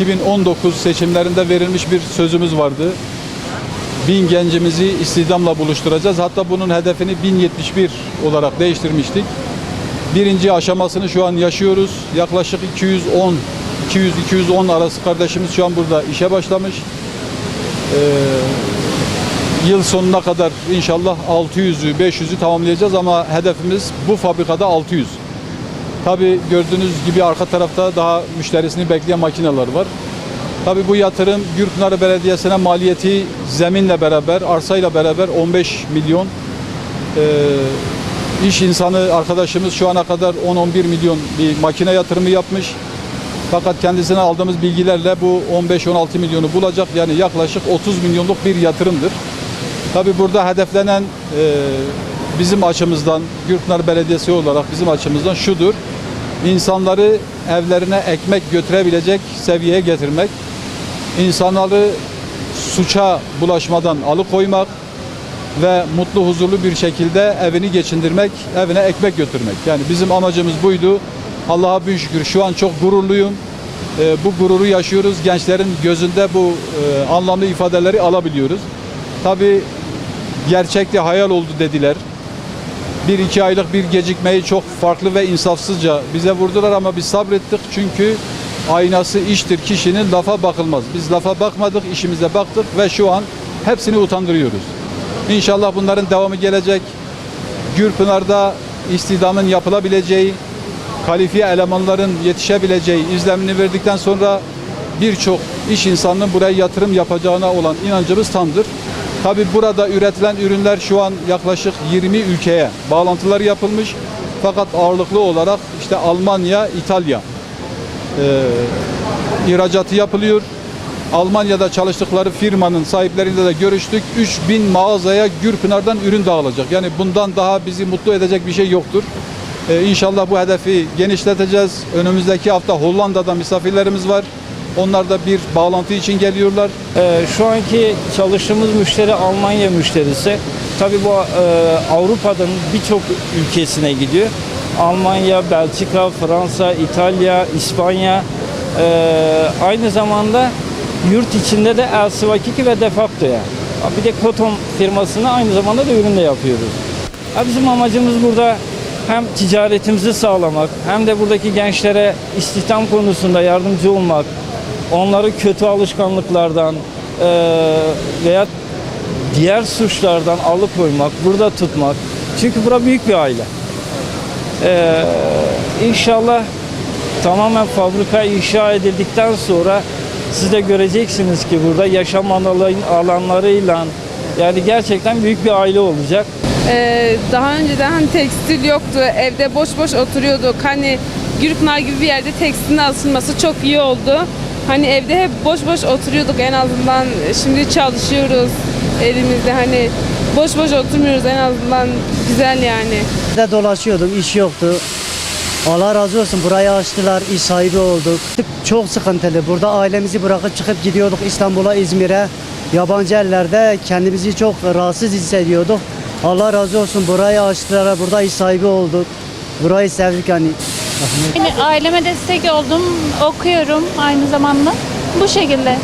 ...2019 seçimlerinde verilmiş bir sözümüz vardı. Bin gencimizi istihdamla buluşturacağız. Hatta bunun hedefini 1071 olarak değiştirmiştik. Birinci aşamasını şu an yaşıyoruz. Yaklaşık 210 200-210 arası kardeşimiz şu an burada işe başlamış. Ee, yıl sonuna kadar inşallah 600'ü 500'ü tamamlayacağız ama hedefimiz bu fabrikada 600. Tabi gördüğünüz gibi arka tarafta daha müşterisini bekleyen makineler var. Tabi bu yatırım Gürpınar Belediyesi'ne maliyeti zeminle beraber, arsayla beraber 15 milyon. Ee, iş insanı arkadaşımız şu ana kadar 10-11 milyon bir makine yatırımı yapmış. Fakat kendisine aldığımız bilgilerle bu 15-16 milyonu bulacak. Yani yaklaşık 30 milyonluk bir yatırımdır. Tabi burada hedeflenen e, bizim açımızdan, Gürpınar Belediyesi olarak bizim açımızdan şudur. İnsanları evlerine ekmek götürebilecek seviyeye getirmek. İnsanları suça bulaşmadan alıkoymak ve mutlu huzurlu bir şekilde evini geçindirmek, evine ekmek götürmek. Yani bizim amacımız buydu. Allah'a bin şükür şu an çok gururluyum. Ee, bu gururu yaşıyoruz. Gençlerin gözünde bu e, anlamlı ifadeleri alabiliyoruz. Tabii gerçekti, hayal oldu dediler. Bir iki aylık bir gecikmeyi çok farklı ve insafsızca bize vurdular ama biz sabrettik çünkü aynası iştir kişinin lafa bakılmaz. Biz lafa bakmadık, işimize baktık ve şu an hepsini utandırıyoruz. İnşallah bunların devamı gelecek. Gürpınar'da istihdamın yapılabileceği, kalifiye elemanların yetişebileceği izlemini verdikten sonra birçok iş insanının buraya yatırım yapacağına olan inancımız tamdır. Tabi burada üretilen ürünler şu an yaklaşık 20 ülkeye bağlantılar yapılmış. Fakat ağırlıklı olarak işte Almanya, İtalya e, ihracatı yapılıyor. Almanya'da çalıştıkları firmanın sahipleriyle de görüştük. 3000 mağazaya Gürpınar'dan ürün dağılacak. Yani bundan daha bizi mutlu edecek bir şey yoktur. Ee, inşallah bu hedefi genişleteceğiz. Önümüzdeki hafta Hollanda'da misafirlerimiz var. Onlar da bir bağlantı için geliyorlar. Ee, şu anki çalıştığımız müşteri Almanya müşterisi. Tabii bu e, Avrupa'nın birçok ülkesine gidiyor. Almanya, Belçika, Fransa, İtalya, İspanya. Ee, aynı zamanda yurt içinde de El Svakiki ve Defacto'ya. Bir de Koton firmasına aynı zamanda da ürün de yapıyoruz. Bizim amacımız burada hem ticaretimizi sağlamak hem de buradaki gençlere istihdam konusunda yardımcı olmak, onları kötü alışkanlıklardan eee, veya diğer suçlardan alıkoymak, burada tutmak. Çünkü bura büyük bir aile. Eee inşallah tamamen fabrika inşa edildikten sonra siz de göreceksiniz ki burada yaşam alanları- alanlarıyla yani gerçekten büyük bir aile olacak. Ee, daha önceden hani tekstil yoktu. Evde boş boş oturuyorduk. Hani Gürpınar gibi bir yerde tekstilin açılması çok iyi oldu. Hani evde hep boş boş oturuyorduk en azından. Şimdi çalışıyoruz elimizde hani boş boş oturmuyoruz en azından güzel yani. de dolaşıyordum, iş yoktu. Allah razı olsun burayı açtılar, iş sahibi olduk. Çok sıkıntılı. Burada ailemizi bırakıp çıkıp gidiyorduk İstanbul'a, İzmir'e. Yabancı ellerde kendimizi çok rahatsız hissediyorduk. Allah razı olsun burayı açtılar, burada iş sahibi olduk. Burayı sevdik hani. Yani aileme destek oldum, okuyorum aynı zamanda. Bu şekilde.